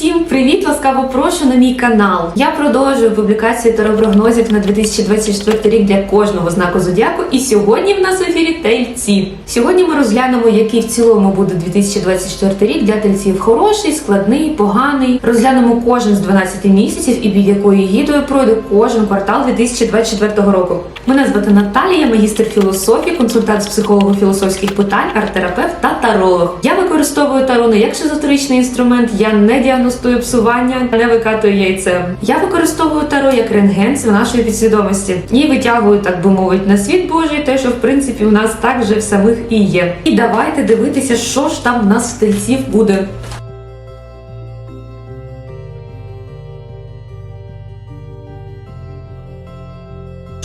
Всім привіт! Ласкаво прошу на мій канал. Я продовжую публікації таропрогнозів на 2024 рік для кожного знаку зодіаку. І сьогодні в нас в ефірі тельці. Сьогодні ми розглянемо, який в цілому буде 2024 рік для тельців. Хороший, складний, поганий. Розглянемо кожен з 12 місяців і під якою гідою пройде кожен квартал 2024 року. Мене звати Наталія, магістр філософії, консультант з психолого-філософських питань, арт-терапевт та таролог. Я використовую таро не як шизотеричний інструмент, я не діагностую псування, не викатую яйцем. Я використовую таро як рентген з нашої підсвідомості і витягую, так би мовити, на світ Божий, те, що в принципі у нас так же в самих і є. І давайте дивитися, що ж там в нас в тельців буде.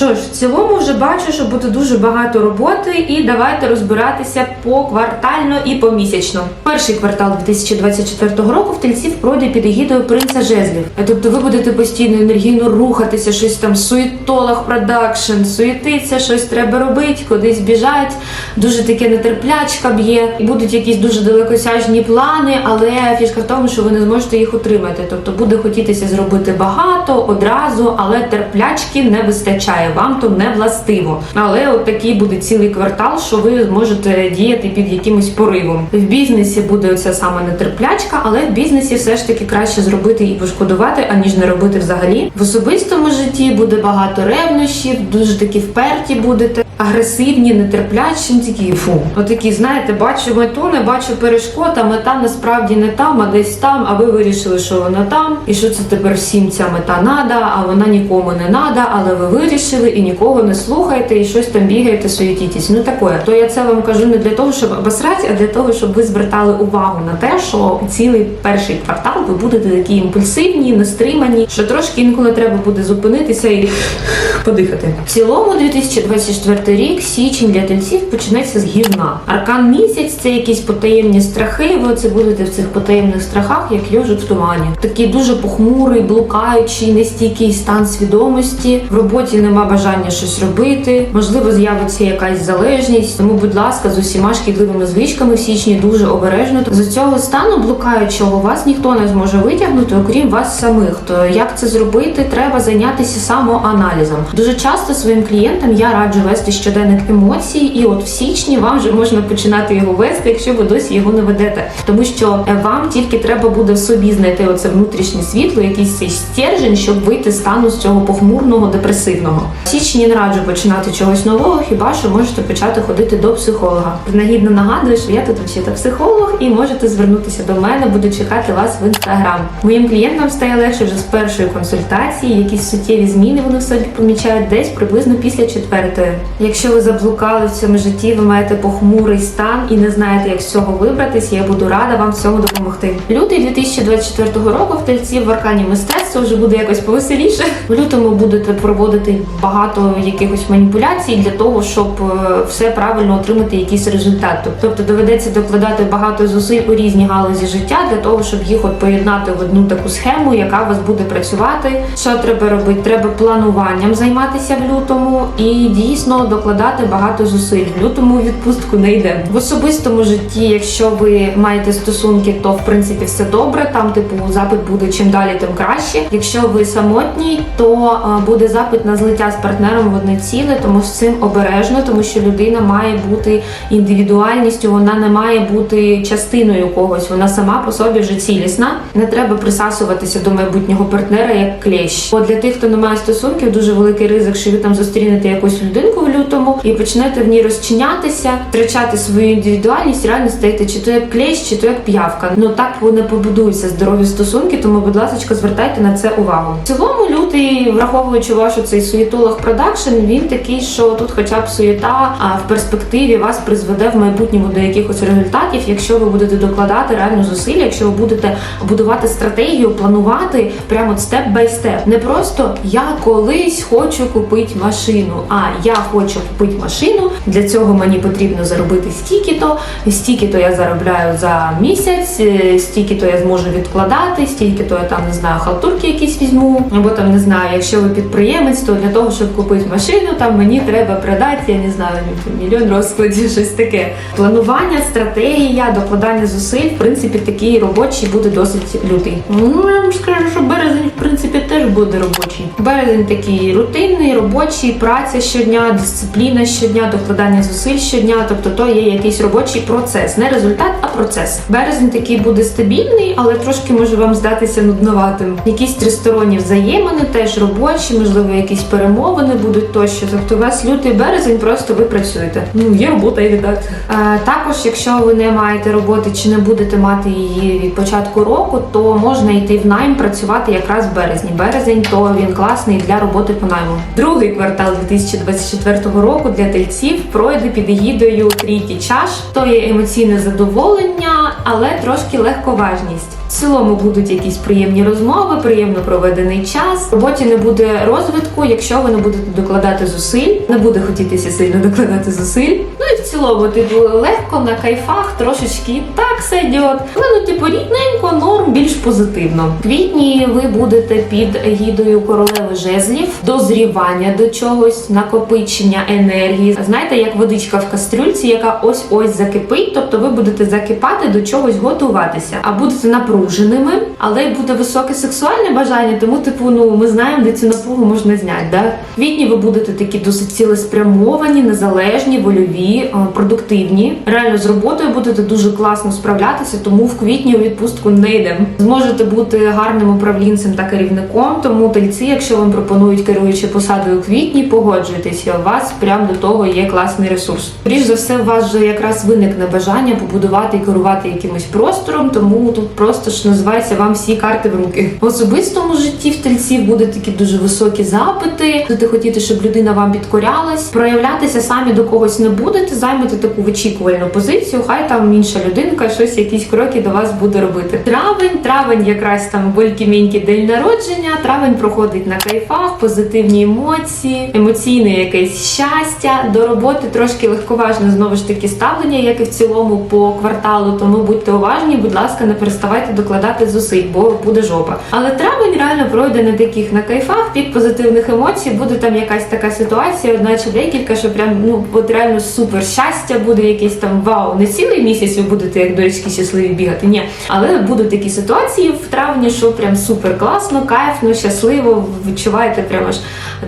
Що ж, цілому вже бачу, що буде дуже багато роботи, і давайте розбиратися поквартально і помісячно. Перший квартал 2024 року в тельців пройде під егідою принца жезлів. Е, Тобто ви будете постійно енергійно рухатися, щось там суєтолог, продакшн, суєтиться, щось треба робити, кудись біжать. Дуже таке нетерплячка б'є, і будуть якісь дуже далекосяжні плани, але фішка в тому, що ви не зможете їх отримати. Тобто буде хотітися зробити багато одразу, але терплячки не вистачає. Вам то не властиво. Але от такий буде цілий квартал, що ви можете діяти під якимось поривом. В бізнесі буде оця саме нетерплячка, але в бізнесі все ж таки краще зробити і пошкодувати, аніж не робити взагалі. В особистому житті буде багато ревнощів, дуже такі вперті будете. Агресивні, нетерплячі, ну, такі фу. Отакі, знаєте, бачу мету, не бачу перешкод, а мета насправді не там, а десь там. А ви вирішили, що вона там, і що це тепер всім ця мета нада, а вона нікому не нада, але ви вирішили і нікого не слухаєте, і щось там бігаєте, суєтітесь. Ну таке. То я це вам кажу не для того, щоб обосрати, а для того, щоб ви звертали увагу на те, що цілий перший квартал ви будете такі імпульсивні, нестримані, що трошки інколи треба буде зупинитися і подихати. В цілому 2024 рік січень для тельців почнеться з гівна. Аркан місяць це якісь потаємні страхи. Ви це будете в цих потаємних страхах, як йожик в тумані. Такий дуже похмурий, блукаючий, нестійкий стан свідомості. В роботі нема бажання щось робити. Можливо, з'явиться якась залежність. Тому, будь ласка, з усіма шкідливими звичками в січні дуже обережно. З цього стану блукаючого вас ніхто не зможе витягнути, окрім вас самих. То як це зробити? Треба зайнятися самоаналізом. Дуже часто своїм клієнтам я раджу вести щоденник емоцій, і от в січні вам вже можна починати його вести, якщо ви досі його не ведете. Тому що е, вам тільки треба буде собі знайти оце внутрішнє світло, якийсь цей стержень, щоб вийти з стану з цього похмурного, депресивного. В січні не раджу починати чогось нового, хіба що можете почати ходити до психолога. Принагідно нагадую, що я тут вчити психолог і можете звернутися до мене, буду чекати вас в інстаграм. Моїм клієнтам стає легше вже з першої консультації. Якісь суттєві зміни вони в собі помічають десь приблизно після четвертої. Якщо ви заблукали в цьому житті, ви маєте похмурий стан і не знаєте, як з цього вибратись, я буду рада вам в цьому допомогти. Лютий 2024 року в тельці в аркані мистецтва вже буде якось повеселіше. В лютому будете проводити багато якихось маніпуляцій для того, щоб е, все правильно отримати якийсь результат. Тобто доведеться докладати багато зусиль у різні галузі життя для того, щоб їх от поєднати в одну таку схему, яка у вас буде працювати. Що треба робити? Треба плануванням займатися в лютому і дійсно докладати багато зусиль. Лютому відпустку не йде. В особистому житті, якщо ви маєте стосунки, то в принципі все добре. Там, типу, запит буде чим далі, тим краще. Якщо ви самотній, то буде запит на злиття з партнером в одне ціле, тому з цим обережно, тому що людина має бути індивідуальністю, вона не має бути частиною когось. Вона сама по собі вже цілісна. Не треба присасуватися до майбутнього партнера як клещ. Бо для тих, хто не має стосунків, дуже великий ризик, що ви там зустрінете якусь людинку в лютому і почнете в ній розчинятися, втрачати свою індивідуальність, реально стаєте чи то як клещ, чи то як п'явка. Ну так вони побудуються здорові стосунки, тому, будь ласка, звертайте на це увагу. В цілому лютий, враховуючи вашу цей суєтолог продакшн, він такий, що тут, хоча б суєта, а в перспективі вас призведе в майбутньому до якихось результатів, якщо ви будете докладати реально зусиль, якщо ви будете будувати стратегію, планувати прямо степ бай степ. Не просто я колись хочу купити машину, а я хочу купити машину. Для цього мені потрібно заробити стільки-то, стільки-то я заробляю за місяць, е, стільки-то я зможу відкладати, стільки-то я там не знаю, халтурки якісь візьму, або там не знаю, якщо ви підприємець, то для того, щоб купити машину, там мені треба продати, я не знаю, мільйон розкладів, щось таке. Планування, стратегія, докладання зусиль, в принципі, такий робочий буде досить лютий. Ну я вам скажу, що березень в принципі теж буде робочий. Березень такий рутинний, робочий, праця щодня, дисципліна щодня, докладання зусиль щодня. Тобто, то є якийсь робочий процес, не результат, а процес. Березень такий буде стабільний, але трошки може вам здатися нудноватим. Якісь тристоронні взаємини, теж робочі, можливо, якісь перемовини будуть тощо. Тобто, у вас лютий березень просто ви працюєте. Ну є робота і віддати. Е, також, якщо ви не маєте роботи чи не будете мати її від початку року, то можна йти в найм працювати якраз в березні. Березень то він класний для роботи по найму. Другий квартал 2024 року для тельців пройде під егідою трійки чаш. То є емоційне задоволення, але трошки легковажність. В цілому будуть якісь приємні розмови, приємно проведений час. В роботі не буде розвитку, якщо ви не будете докладати зусиль, не буде хотітися сильно докладати зусиль. Ну і в цілому, типу, легко на кайфах, трошечки так сойдет. Але ну, типу, рідненько, норм, більш позитивно. В квітні ви будете під егідою королеви жезлів, дозрівання до чогось, накопичення енергії. Знаєте, як водичка в кастрюльці, яка ось ось закипить, тобто ви будете закипати до чогось готуватися, а будете напруженими, але буде високе сексуальне бажання, тому типу, ну ми знаємо, де цю напругу можна зняти. Да? В квітні ви будете такі досить цілеспрямовані, незалежні, вольові, е, продуктивні. Реально з роботою будете дуже класно справлятися, тому в квітні у відпустку не йдемо. Зможете бути гарним управлінцем та керівником. Тому тельці, якщо вам пропонують керуючи посадою у квітні, погоджуйтеся. У вас прямо до того є класний ресурс. Скоріш за все, у вас вже якраз виникне бажання побудувати і керувати якимось простором, тому тут просто що називається вам всі карти в руки. В особистому житті в тельців будуть такі дуже високі запити. Будете хотіти, щоб людина вам підкорялась, проявлятися самі до когось не будете, займете таку вичікувальну позицію. Хай там інша людинка щось, якісь кроки до вас буде робити. Травень, травень, якраз там белькі-мінькі день народження. Травень проходить на кайфах, позитивні емоції, емоційне якесь щастя. До роботи трошки легковажне знову ж таки ставлення, як і в цілому по кварталу. Тому будьте уважні, будь ласка, не переставайте докладати зусиль, бо буде жопа. Але травень реально пройде на таких на кайфах, пік позитивних емоцій. Буде там якась така ситуація, одна чи декілька, що прям ну от реально супер щастя буде якесь там вау. Не цілий місяць ви будете як дочки щасливі бігати. Ні, але будуть такі ситуації в травні, що прям супер класно, кайфно, щасливо. Відчуваєте прямо ж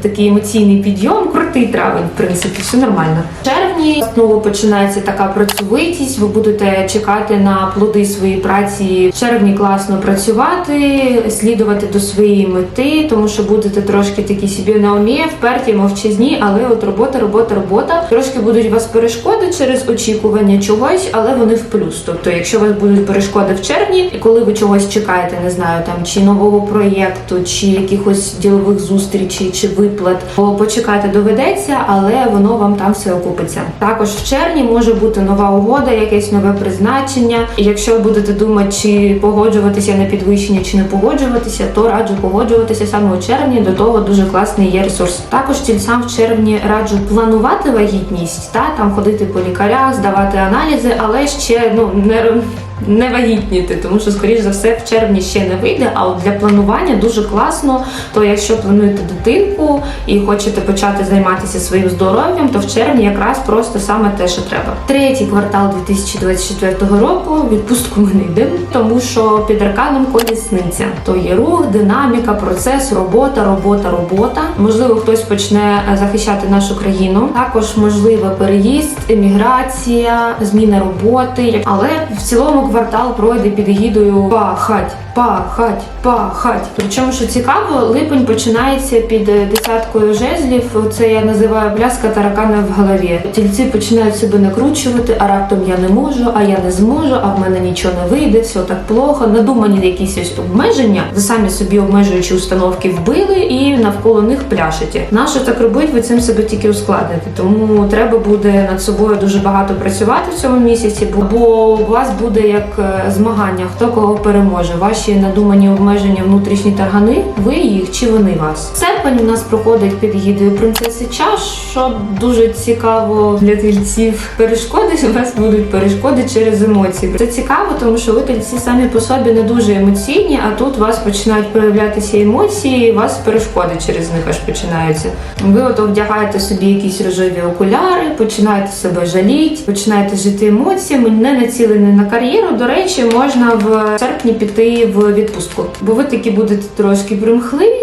такий емоційний підйом. Крутий травень, в принципі, все нормально. В червні знову починається така працьовитість. Ви будете чекати на плоди своєї праці. В червні класно працювати, слідувати до своєї мети, тому що будете трошки такі собі на умі, вперті, мовчазні, але от робота, робота, робота. Трошки будуть вас перешкоди через очікування чогось, але вони в плюс. Тобто, якщо у вас будуть перешкоди в червні, і коли ви чогось чекаєте, не знаю, там чи нового проєкту, чи якихось ділових зустрічей, чи виплат, то почекати доведеться, але воно вам там все окупиться. Також в червні може бути нова угода, якесь нове призначення. І якщо будете думати, чи погоджуватися на підвищення, чи не погоджуватися, то раджу погоджуватися саме у червні. До того дуже класний є ресурс. Також тільцям в червні раджу планувати вагітність, та там ходити по лікарях, здавати аналізи, але ще ну не. എല്ലാവരും Не вагітніти, тому що, скоріш за все, в червні ще не вийде. А от для планування дуже класно. То якщо плануєте дитинку і хочете почати займатися своїм здоров'ям, то в червні якраз просто саме те, що треба. Третій квартал 2024 року відпустку ми не йдемо, тому що під арканом колісниця. То є рух, динаміка, процес, робота, робота, робота. Можливо, хтось почне е, захищати нашу країну. Також можливо переїзд, еміграція, зміна роботи. Але в цілому квартал пройде під гідою пахать, пахать, пахать. Причому, що цікаво, липень починається під е, десяткою жезлів. Це я називаю пляска таракана в голові. Тільці починають себе накручувати, а раптом я не можу, а я не зможу, а в мене нічого не вийде, все так плохо. Надумані якісь ось обмеження, ви самі собі обмежуючі установки вбили і навколо них пляшете. Нащо так робити? Ви цим себе тільки ускладните. Тому треба буде над собою дуже багато працювати в цьому місяці, бо- бо у вас буде як е, змагання, хто кого переможе. Ваші надумані обмеження, внутрішні таргани, ви їх чи вони вас. Серпень у нас проходить під гідою принцеси чаш, що дуже цікаво для тельців. Перешкоди у вас будуть перешкоди через емоції. Це цікаво, тому що ви тельці самі по собі не дуже емоційні, а тут вас починають проявлятися емоції, і вас перешкоди через них аж починаються. Ви от вдягаєте собі якісь рожеві окуляри, починаєте себе жаліти, починаєте жити емоціями, не націлені на кар'єру. До речі, можна в серпні піти в відпустку. Бо ви такі будете трошки примхливі,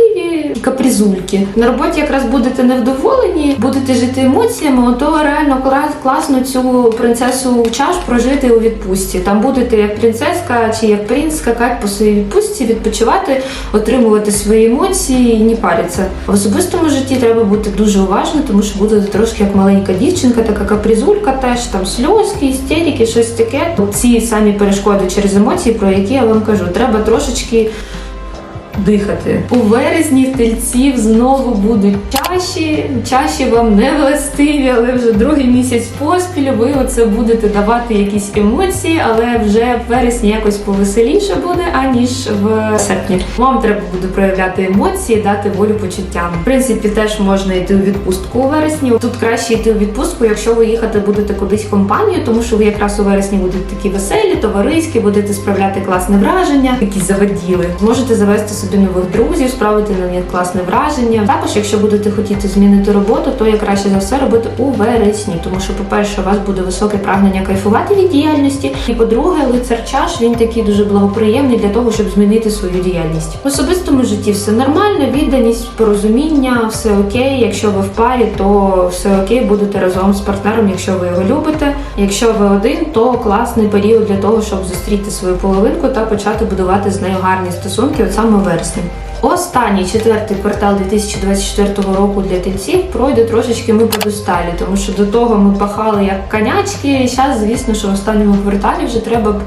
капризульки. На роботі якраз будете невдоволені, будете жити емоціями, то реально кла- класно цю принцесу чаш прожити у відпустці. Там будете як принцеска чи як принц скакати по своїй відпустці, відпочивати, отримувати свої емоції і не паритися. В особистому житті треба бути дуже уважним, тому що будете трошки як маленька дівчинка, така капризулька теж, там сльозки, істерики, щось таке. Ці самі перешкоди через емоції, про які я вам кажу, треба трошечки дихати. У вересні тельців знову будуть чаші. Чаші вам не властиві, але вже другий місяць поспіль ви оце будете давати якісь емоції, але вже в вересні якось повеселіше буде, аніж в серпні. Вам треба буде проявляти емоції, дати волю почуттям. В принципі, теж можна йти у відпустку у вересні. Тут краще йти у відпустку, якщо ви їхати будете кудись в компанію, тому що ви якраз у вересні будете такі веселі, товариські, будете справляти класне враження, якісь заваділи. Можете завести собі нових друзів, справити на них класне враження. Також, якщо будете хотіти змінити роботу, то є краще за все робити у вересні, тому що, по-перше, у вас буде високе прагнення кайфувати від діяльності. І по-друге, лицар чаш він такий дуже благоприємний для того, щоб змінити свою діяльність. В особистому житті все нормально, відданість, порозуміння, все окей. Якщо ви в парі, то все окей, будете разом з партнером, якщо ви його любите. Якщо ви один, то класний період для того, щоб зустріти свою половинку та почати будувати з нею гарні стосунки от саме вересні. Останній четвертий квартал 2024 року для тельців пройде трошечки ми подусталі, тому що до того ми пахали як конячки. І зараз, звісно, що в останньому кварталі вже треба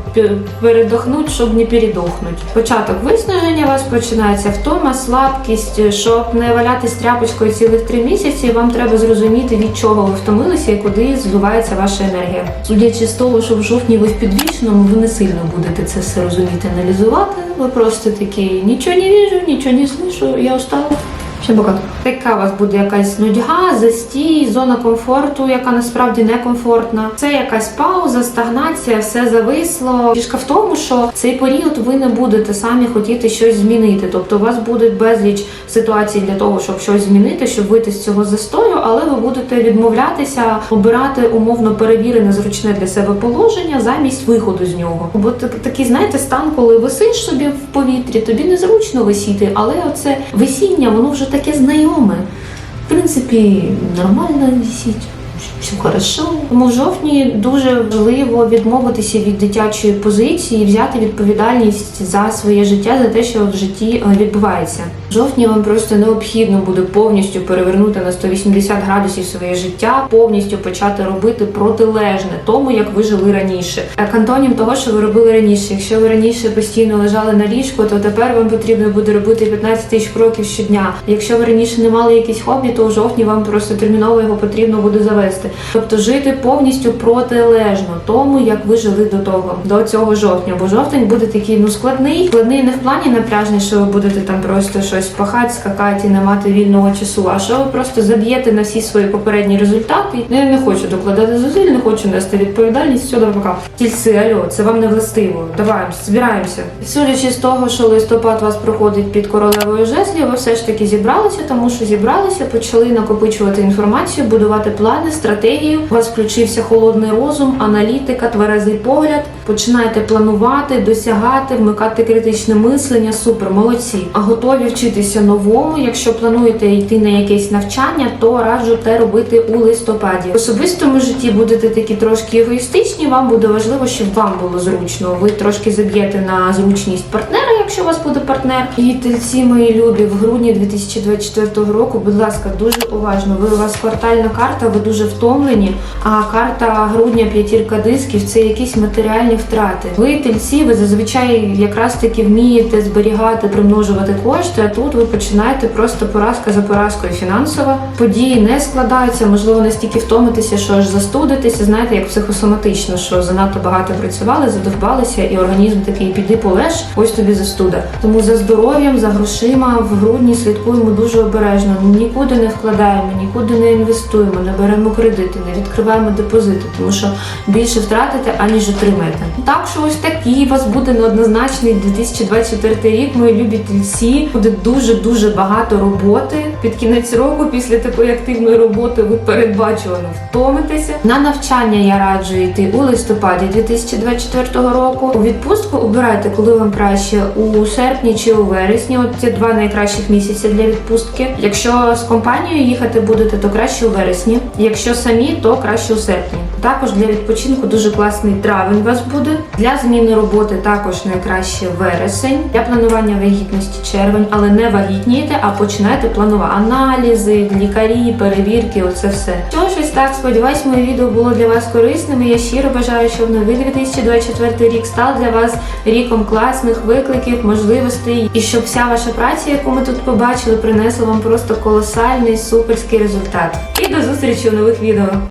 передохнути, щоб не передохнути. Початок виснаження вас починається втома, слабкість, щоб не валятись тряпочкою цілих три місяці. Вам треба зрозуміти, від чого ви втомилися і куди зливається ваша енергія. Судячи з того, що в жовтні ви в підвічному, ви не сильно будете це все розуміти, аналізувати. Ви просто такі нічого не віжу, нічого не слышу, я устала. Всім пока. Така у вас буде якась нудьга, застій, зона комфорту, яка насправді некомфортна. Це якась пауза, стагнація, все зависло. Фішка в тому, що цей період ви не будете самі хотіти щось змінити. Тобто у вас буде безліч ситуацій для того, щоб щось змінити, щоб вийти з цього застою, але ви будете відмовлятися обирати умовно перевірене зручне для себе положення замість виходу з нього. Бо так- такий, знаєте, стан, коли висиш собі в повітрі, тобі незручно висіти, але оце висіння, воно вже таке знайоме. В принципі, нормально висіть. Все хорошо. Тому в жовтні дуже важливо відмовитися від дитячої позиції, взяти відповідальність за своє життя, за те, що в житті е, відбувається. В жовтні вам просто необхідно буде повністю перевернути на 180 градусів своє життя, повністю почати робити протилежне тому, як ви жили раніше. Як антонім того, що ви робили раніше. Якщо ви раніше постійно лежали на ліжку, то тепер вам потрібно буде робити 15 тисяч кроків щодня. Якщо ви раніше не мали якісь хобі, то у жовтні вам просто терміново його потрібно буде завести. Тобто жити повністю протилежно тому, як ви жили до того, до цього жовтня. Бо жовтень буде такий ну складний, складний не в плані напряжний, що ви будете там просто щось пахати, скакати і не мати вільного часу. А що ви просто заб'єте на всі свої попередні результати? Ну, я не хочу докладати зусиль, не хочу нести відповідальність. Все, пока. Тільці, альо, це вам не властиво. Давай, збираємося. Судячи з того, що листопад вас проходить під королевою жезлів, ви все ж таки зібралися, тому що зібралися, почали накопичувати інформацію, будувати плани, стратегію. У вас включився холодний розум, аналітика, тверезий погляд. Починаєте планувати, досягати, вмикати критичне мислення. Супер, молодці. А готові вчитися новому. Якщо плануєте йти на якесь навчання, то раджу те робити у листопаді. В особистому житті будете такі трошки егоїстичні. Вам буде важливо, щоб вам було зручно. Ви трошки заб'єте на зручність партнера, якщо у вас буде партнер. І тельці мої любі в грудні 2024 року. Будь ласка, дуже уважно. Ви у вас квартальна карта, ви дуже втомлені. А карта грудня п'ятірка дисків це якісь матеріальні втрати. Ви тельці, ви зазвичай якраз таки вмієте зберігати, примножувати кошти. А тут ви починаєте просто поразка за поразкою фінансова. Події не складаються, можливо, настільки втомитися, що аж застудитися. Знаєте, як психосоматично, що занадто багато працювали, задовбалися, і організм такий піди полеж, ось тобі застуда. Тому за здоров'ям, за грошима в грудні слідкуємо дуже обережно. Нікуди не вкладаємо, нікуди не інвестуємо, не беремо кредити, не відкриваємо депозити, тому що більше втратите, аніж отримаєте. Так що ось такий у вас буде неоднозначний 2024 рік. Мої любі тільці. Буде дуже дуже багато роботи. Під кінець року, після такої активної роботи, ви передбачувано втомитеся. На навчання я раджу йти у листопаді 2024 року. У відпустку обирайте, коли вам краще у у серпні чи у вересні. От ці два найкращих місяці для відпустки. Якщо з компанією їхати будете, то краще у вересні. Якщо самі, то краще у серпні. Також для відпочинку дуже класний травень у вас буде. Для зміни роботи також найкраще вересень. Для планування вагітності червень, але не вагітнієте, а починайте планувати аналізи, лікарі, перевірки. Оце все. Що ж ось так, сподіваюсь, моє відео було для вас корисним. Я щиро бажаю, щоб новий 2024 рік став для вас ріком класних викликів, можливостей, і щоб вся ваша праця, яку ми тут побачили, принесла вам просто колосальний суперський результат. І до зустрічі у нових відео.